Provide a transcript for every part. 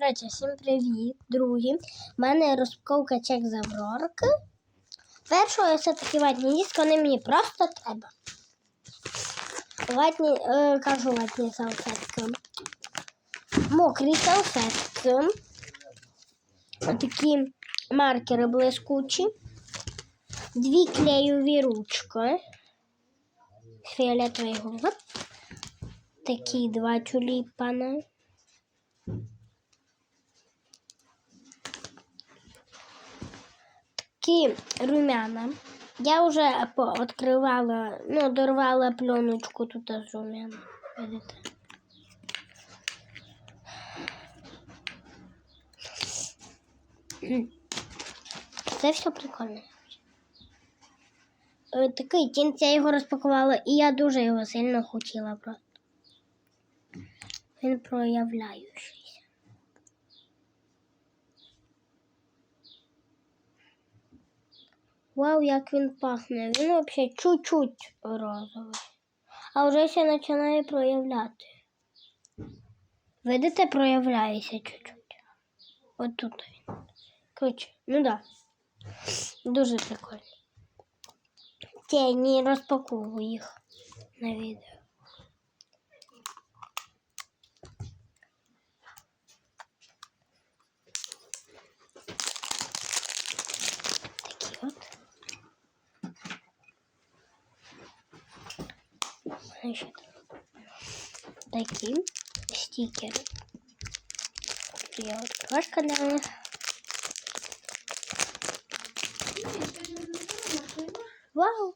Коротше, всім привіт, друзі. У мене розпаковка чек з Аврорки. Першого я все-таки ватні диски, вони мені просто треба. Ватні, е, кажу ватні салфетки. Мокрі салфетки. Такі маркери блискучі. Дві клеєві ручки. Фіолетовий голуб. Такі два тюліпана. Такі румяна. Я вже відкривала, ну, дорвала пленочку тут з румяна. Видите? Це все прикольно. Е, Такий тінт, я його розпакувала, і я дуже його сильно хотіла просто. Він проявляючийся. Вау, як він пахне. Він взагалі чуть-чуть розовий. А вже ще починає проявляти. Видите, проявляється чуть-чуть. От тут він. Коротше, ну да. Дуже прикольно. Тені розпаковую їх на відео.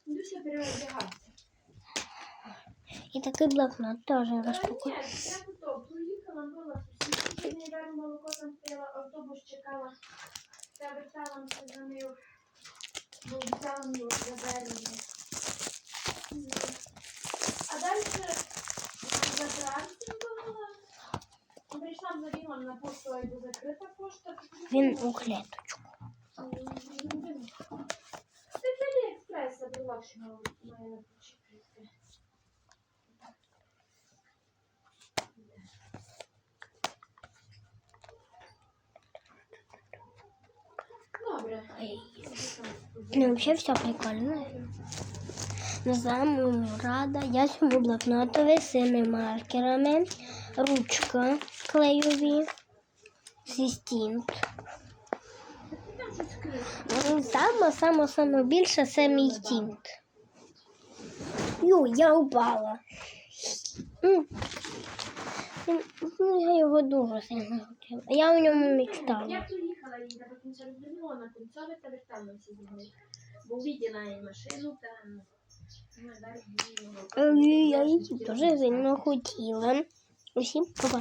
ні, я то проїхала, була сусідка, не дали молоко, там стояла, автобус чекала. Та верталася за нею, бо взяла мені забереження. Він у клеточку. На. Ну, вообще все прикольно. Не знаю, рада. Я сьому блокнотові з цими маркерами, ручка клеєві, систінт. Там. Ну, Саме, саме, саме більше це мій тінт. Ю, я упала. Ну, я його дуже сильно хотіла. Я у ньому Я приїхала і до кінця розвернула на кінцеві та верталася з ними. Бо виділа її машину. Ну, її його- Е, Я її дуже сильно хотіла. Усім па